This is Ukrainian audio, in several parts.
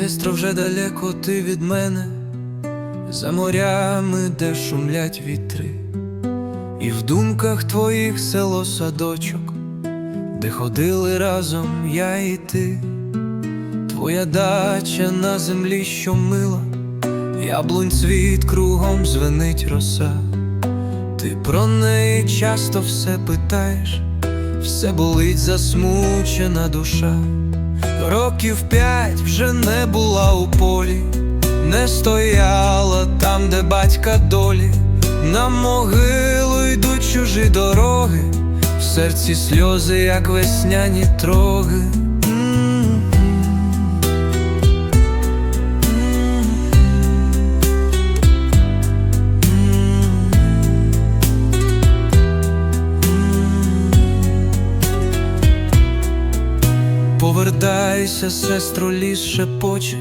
Сестро, вже далеко ти від мене, за морями, де шумлять вітри, і в думках твоїх село садочок, де ходили разом я і ти, твоя дача на землі, що мила, яблунь цвіт кругом звенить роса. Ти про неї часто все питаєш, все болить засмучена душа. Років п'ять вже не була у полі, не стояла там, де батька долі, на могилу йдуть чужі дороги, в серці сльози, як весняні троги. Повертайся, сестро, ліс шепоче,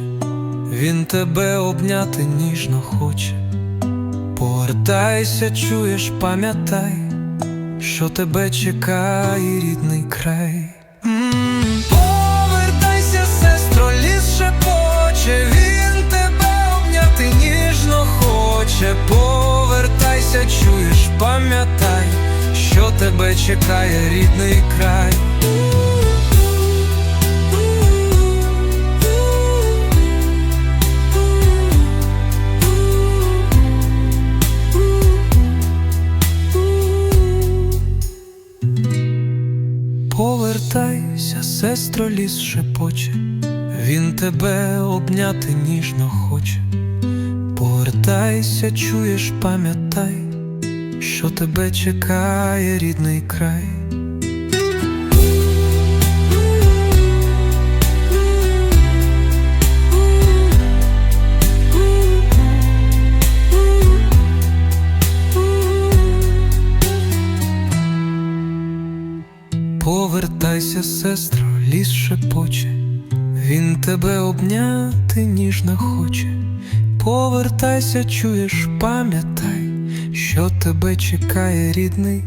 він тебе обняти ніжно хоче. Повертайся, чуєш, пам'ятай, що тебе чекає рідний край. Повертайся, сестро, ліс шепоче, він тебе обняти ніжно хоче. Повертайся, чуєш, пам'ятай, що тебе чекає рідний край. Сестро, ліс шепоче, він тебе обняти ніжно хоче. Повертайся, чуєш, пам'ятай, що тебе чекає рідний край. Повертайся, сестро, ліс шепоче, він тебе обняти ніжно хоче. Повертайся, чуєш, пам'ятай, що тебе чекає рідний.